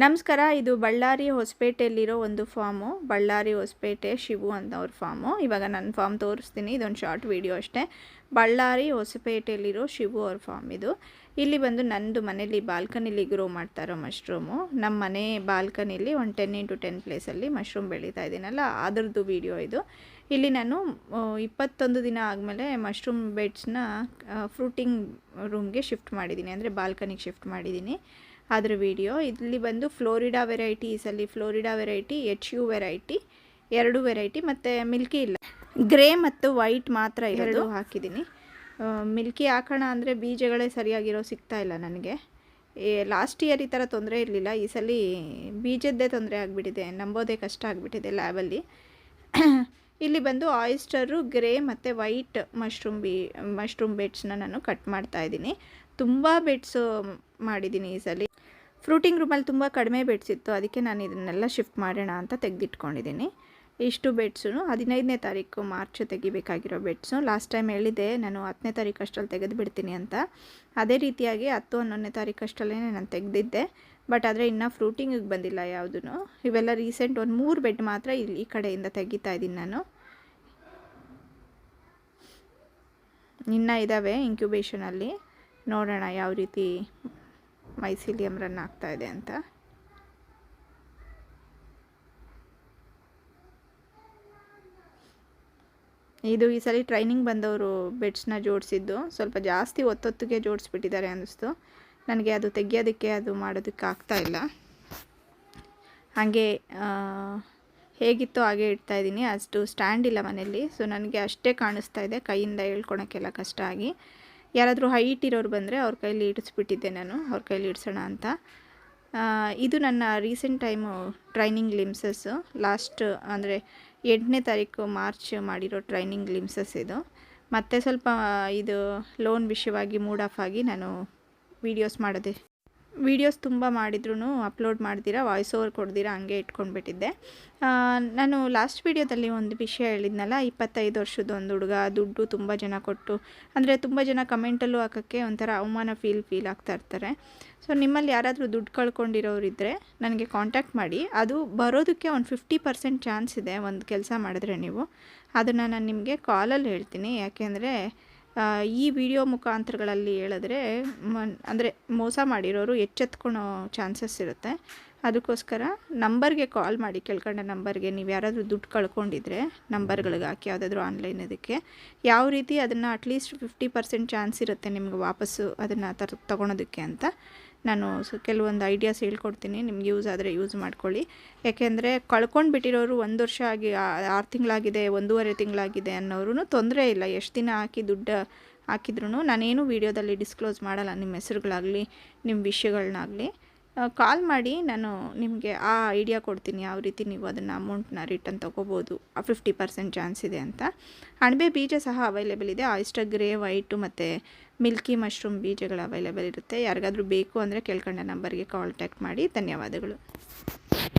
ನಮಸ್ಕಾರ, ಇದು ಬಳ್ಳಾರಿ ಹೊಸಪೇಟೆಯಲ್ಲಿರೋ ಒಂದು ಫಾರ್ಮು. ಬಳ್ಳಾರಿ ಹೊಸಪೇಟೆ ಶಿವು ಅಂತ ಅವ್ರ ಫಾರ್ಮು. ಇವಾಗ ನನ್ನ ಫಾರ್ಮ್ ತೋರಿಸ್ತೀನಿ, ಇದೊಂದು ಶಾರ್ಟ್ ವಿಡಿಯೋ ಅಷ್ಟೇ. ಬಳ್ಳಾರಿ ಹೊಸಪೇಟೆಯಲ್ಲಿರೋ ಶಿವು ಅವ್ರ ಫಾರ್ಮ್ ಇದು. ಇಲ್ಲಿ ಬಂದು ನನ್ನದು ಮನೇಲಿ ಬಾಲ್ಕನಿಲಿ ಗ್ರೋ ಮಾಡ್ತಾರೋ ಮಶ್ರೂಮು ನಮ್ಮ ಮನೆ ಬಾಲ್ಕನಿಲಿ ಒಂದು ಟೆನ್ ಇಂಟು ಟೆನ್ ಪ್ಲೇಸಲ್ಲಿ ಮಶ್ರೂಮ್ ಬೆಳೀತಾ ಇದ್ದೀನಲ್ಲ, ಅದರದ್ದು ವಿಡಿಯೋ ಇದು. ಇಲ್ಲಿ ನಾನು ಇಪ್ಪತ್ತೊಂದು ದಿನ ಆದಮೇಲೆ ಮಶ್ರೂಮ್ ಬೆಡ್ಸ್ನ ಫ್ರೂಟಿಂಗ್ ರೂಮ್ಗೆ ಶಿಫ್ಟ್ ಮಾಡಿದ್ದೀನಿ. ಅಂದರೆ ಬಾಲ್ಕನಿಗೆ ಶಿಫ್ಟ್ ಮಾಡಿದ್ದೀನಿ. ಅದ್ರ ವಿಡಿಯೋ. ಇಲ್ಲಿ ಬಂದು Florida ವೆರೈಟೀಸಲ್ಲಿ Florida variety H U variety ಎರಡು ವೆರೈಟಿ ಮತ್ತು ಮಿಲ್ಕಿ ಇಲ್ಲ. ಗ್ರೇ ಮತ್ತು ವೈಟ್ ಮಾತ್ರ ಎರಡು ಹಾಕಿದ್ದೀನಿ. ಮಿಲ್ಕಿ ಹಾಕೋಣ ಅಂದರೆ ಬೀಜಗಳೇ ಸರಿಯಾಗಿರೋ ಸಿಗ್ತಾ ಇಲ್ಲ ನನಗೆ. ಲಾಸ್ಟ್ ಇಯರ್ ಈ ಥರ ತೊಂದರೆ ಇರಲಿಲ್ಲ. ಈ ಸಲ ಬೀಜದ್ದೇ ತೊಂದರೆ ಆಗಿಬಿಟ್ಟಿದೆ. ನಂಬೋದೇ ಕಷ್ಟ ಆಗಿಬಿಟ್ಟಿದೆ ಲ್ಯಾಬಲ್ಲಿ ಇಲ್ಲಿ ಬಂದು ಆಯಿಸ್ಟರು ಗ್ರೇ ಮತ್ತು ವೈಟ್ ಮಶ್ರೂಮ್ ಬಿ ಮಶ್ರೂಮ್ ಬೆಡ್ಸ್ನ ನಾನು ಕಟ್ ಮಾಡ್ತಾ ಇದ್ದೀನಿ. ತುಂಬ ಬೆಡ್ಸು ಮಾಡಿದ್ದೀನಿ ಈ ಸಲ. ಫ್ರೂಟಿಂಗ್ ರೂಮಲ್ಲಿ ತುಂಬ ಕಡಿಮೆ ಬೆಡ್ಸ್ ಇತ್ತು, ಅದಕ್ಕೆ ನಾನು ಇದನ್ನೆಲ್ಲ ಶಿಫ್ಟ್ ಮಾಡೋಣ ಅಂತ ತೆಗೆದಿಟ್ಕೊಂಡಿದ್ದೀನಿ. ಇಷ್ಟು ಬೆಡ್ಸು ಹದಿನೈದನೇ ತಾರೀಕು ಮಾರ್ಚ್ ತೆಗಿಬೇಕಾಗಿರೋ ಬೆಡ್ಸು. ಲಾಸ್ಟ್ ಟೈಮ್ ಹೇಳಿದ್ದೆ, ನಾನು ಹತ್ತನೇ ತಾರೀಕು ಅಷ್ಟರಲ್ಲಿ ತೆಗೆದು ಬಿಡ್ತೀನಿ ಅಂತ. ಅದೇ ರೀತಿಯಾಗಿ ಹತ್ತು, ಹನ್ನೊಂದನೇ ತಾರೀಕು ಅಷ್ಟರಲ್ಲೇ ನಾನು ತೆಗೆದಿದ್ದೆ. ಬಟ್ ಆದರೆ ಇನ್ನೂ ಫ್ರೂಟಿಂಗಿಗೆ ಬಂದಿಲ್ಲ ಯಾವುದೂ ಇವೆಲ್ಲ ರೀಸೆಂಟ್ ಒಂದು ಮೂರು ಬೆಡ್ ಮಾತ್ರ ಇಲ್ಲಿ ಈ ಕಡೆಯಿಂದ ತೆಗಿತಾ ಇದ್ದೀನಿ ನಾನು. ಇನ್ನೂ ಇದ್ದಾವೆ ಇನ್ಕ್ಯುಬೇಷನಲ್ಲಿ ನೋಡೋಣ ಯಾವ ರೀತಿ ಮೈಸಿಲಿಯಂ ರನ್ ಆಗ್ತಾ ಇದೆ ಅಂತ. ಇದು ಈ ಸಲ ಟ್ರೈನಿಂಗ್ ಬಂದವರು ಬೆಡ್ಸ್ನ ಜೋಡಿಸಿದ್ದು. ಸ್ವಲ್ಪ ಜಾಸ್ತಿ ಒತ್ತೊತ್ತಿಗೆ ಜೋಡಿಸ್ಬಿಟ್ಟಿದ್ದಾರೆ ಅನ್ನಿಸ್ತು. ನನಗೆ ಅದು ತೆಗಿಯೋದಕ್ಕೆ ಅದು ಮಾಡೋದಕ್ಕೆ ಆಗ್ತಾ ಇಲ್ಲ. ಹಾಗೆ ಹೇಗಿತ್ತು ಹಾಗೆ ಇಡ್ತಾ ಇದ್ದೀನಿ. ಅಷ್ಟು ಸ್ಟ್ಯಾಂಡ್ ಇಲ್ಲ ಮನೆಯಲ್ಲಿ. ಸೊ ನನಗೆ ಅಷ್ಟೇ ಕಾಣಿಸ್ತಾ ಇದೆ. ಕೈಯಿಂದ ಹೇಳ್ಕೊಳಕ್ಕೆಲ್ಲ ಕಷ್ಟ ಆಗಿ. ಯಾರಾದರೂ ಹೈಟ್ ಇರೋರು ಬಂದರೆ ಅವ್ರ ಕೈಲಿ ಇಡಿಸ್ಬಿಟ್ಟಿದ್ದೆ ನಾನು, ಅವ್ರ ಕೈಲಿ ಇಡಿಸೋಣ ಅಂತ. ಇದು ನನ್ನ ರೀಸೆಂಟ್ ಟೈಮು ಟ್ರೈನಿಂಗ್ ಲಿಮ್ಸಸ್ಸು ಲಾಸ್ಟ್ ಅಂದರೆ ಎಂಟನೇ ತಾರೀಕು ಮಾರ್ಚ್ ಮಾಡಿರೋ ಟ್ರೈನಿಂಗ್ ಲಿಮ್ಸಸ್ ಇದು. ಮತ್ತೆ ಸ್ವಲ್ಪ ಇದು ಲೋನ್ ವಿಷಯವಾಗಿ ಮೂಡ್ ಆಫ್ ಆಗಿ ನಾನು ವೀಡಿಯೋಸ್ ಮಾಡಿದೆ. ವೀಡಿಯೋಸ್ ತುಂಬ ಮಾಡಿದ್ರೂ ಅಪ್ಲೋಡ್ ಮಾಡ್ತೀರಾ, ವಾಯ್ಸ್ ಓವರ್ ಕೊಡ್ದಿರಾ ಹಂಗೆ ಇಟ್ಕೊಂಡ್ಬಿಟ್ಟಿದ್ದೆ. ನಾನು ಲಾಸ್ಟ್ ವೀಡಿಯೋದಲ್ಲಿ ಒಂದು ವಿಷಯ ಹೇಳಿದ್ನಲ್ಲ, ಇಪ್ಪತ್ತೈದು ವರ್ಷದ ಒಂದು ಹುಡುಗ, ದುಡ್ಡು ತುಂಬ ಜನ ಕೊಟ್ಟು, ಅಂದರೆ ತುಂಬ ಜನ ಕಮೆಂಟಲ್ಲೂ ಹಾಕೋಕ್ಕೆ ಒಂಥರ ಅವಮಾನ ಫೀಲ್ ಫೀಲ್ ಆಗ್ತಾ ಇರ್ತಾರೆ. ಸೊ, ನಿಮ್ಮಲ್ಲಿ ಯಾರಾದರೂ ದುಡ್ಡು ಕಳ್ಕೊಂಡಿರೋರಿದ್ದರೆ ನನಗೆ ಕಾಂಟ್ಯಾಕ್ಟ್ ಮಾಡಿ. ಅದು ಬರೋದಕ್ಕೆ ಒಂದು ಫಿಫ್ಟಿ ಪರ್ಸೆಂಟ್ ಚಾನ್ಸ್ ಇದೆ ಒಂದು ಕೆಲಸ ಮಾಡಿದ್ರೆ ನೀವು. ಅದನ್ನು ನಾನು ನಿಮಗೆ ಕಾಲಲ್ಲಿ ಹೇಳ್ತೀನಿ, ಯಾಕೆಂದರೆ ಈ ವಿಡಿಯೋ ಮುಖಾಂತರಗಳಲ್ಲಿ ಹೇಳಿದ್ರೆ ಅಂದರೆ ಮೋಸ ಮಾಡಿರೋರು ಎಚ್ಚೆತ್ಕೊಳೋ ಚಾನ್ಸಸ್ ಇರುತ್ತೆ. ಅದಕ್ಕೋಸ್ಕರ ನಂಬರ್ಗೆ ಕಾಲ್ ಮಾಡಿ, ಕೇಳ್ಕೊಂಡ ನಂಬರ್ಗೆ ನೀವು ಯಾರಾದರೂ ದುಡ್ಡು ಕಳ್ಕೊಂಡಿದ್ರೆ ನಂಬರ್ಗಳಿಗೆ ಹಾಕಿ, ಯಾವುದಾದ್ರೂ ಆನ್ಲೈನ್ ಇದಕ್ಕೆ. ಯಾವ ರೀತಿ ಅದನ್ನು ಅಟ್ಲೀಸ್ಟ್ ಫಿಫ್ಟಿ ಪರ್ಸೆಂಟ್ ಚಾನ್ಸ್ ಇರುತ್ತೆ ನಿಮ್ಗೆ ವಾಪಸ್ಸು ಅದನ್ನು ತರ್, ತೊಗೊಳೋದಕ್ಕೆ ಅಂತ. ನಾನು ಕೆಲವೊಂದು ಐಡಿಯಾಸ್ ಹೇಳ್ಕೊಡ್ತೀನಿ, ನಿಮ್ಗೆ ಯೂಸ್ ಆದರೆ ಯೂಸ್ ಮಾಡ್ಕೊಳ್ಳಿ. ಯಾಕೆಂದರೆ ಕಳ್ಕೊಂಡು ಬಿಟ್ಟಿರೋರು ಒಂದು ವರ್ಷ ಆಗಿ ಆರು ತಿಂಗಳಾಗಿದೆ, ಒಂದೂವರೆ ತಿಂಗಳಾಗಿದೆ ಅನ್ನೋರು ತೊಂದರೆ ಇಲ್ಲ. ಎಷ್ಟು ದಿನ ಹಾಕಿ ದುಡ್ಡು ಹಾಕಿದ್ರು ನಾನೇನು ವೀಡಿಯೋದಲ್ಲಿ ಡಿಸ್ಕ್ಲೋಸ್ ಮಾಡಲ್ಲ, ನಿಮ್ಮ ಹೆಸರುಗಳಾಗಲಿ, ನಿಮ್ಮ ವಿಷಯಗಳನ್ನಾಗಲಿ ಕಾಲ್ ಮಾಡಿ ನಾನು ನಿಮಗೆ ಆ ಐಡಿಯಾ ಕೊಡ್ತೀನಿ, ಯಾವ ರೀತಿ ನೀವು ಅದನ್ನು ಅಮೌಂಟ್ನ ರಿಟರ್ನ್ ತೊಗೋಬೋದು, ಆ ಫಿಫ್ಟಿ ಪರ್ಸೆಂಟ್ ಚಾನ್ಸ್ ಇದೆ ಅಂತ. ಅಣಬೆ ಬೀಜ ಸಹ ಅವೈಲೇಬಲ್ ಇದೆ. ಆಯಿಸ್ಟರ್ ಗ್ರೇ ವೈಟು ಮತ್ತು ಮಿಲ್ಕಿ ಮಶ್ರೂಮ್ ಬೀಜಗಳು ಅವೈಲೇಬಲ್ ಇರುತ್ತೆ. ಯಾರಿಗಾದರೂ ಬೇಕು ಅಂದರೆ ಕೇಳ್ಕೊಂಡ ನಂಬರ್ಗೆ ಕಾಂಟ್ಯಾಕ್ಟ್ ಮಾಡಿ. ಧನ್ಯವಾದಗಳು.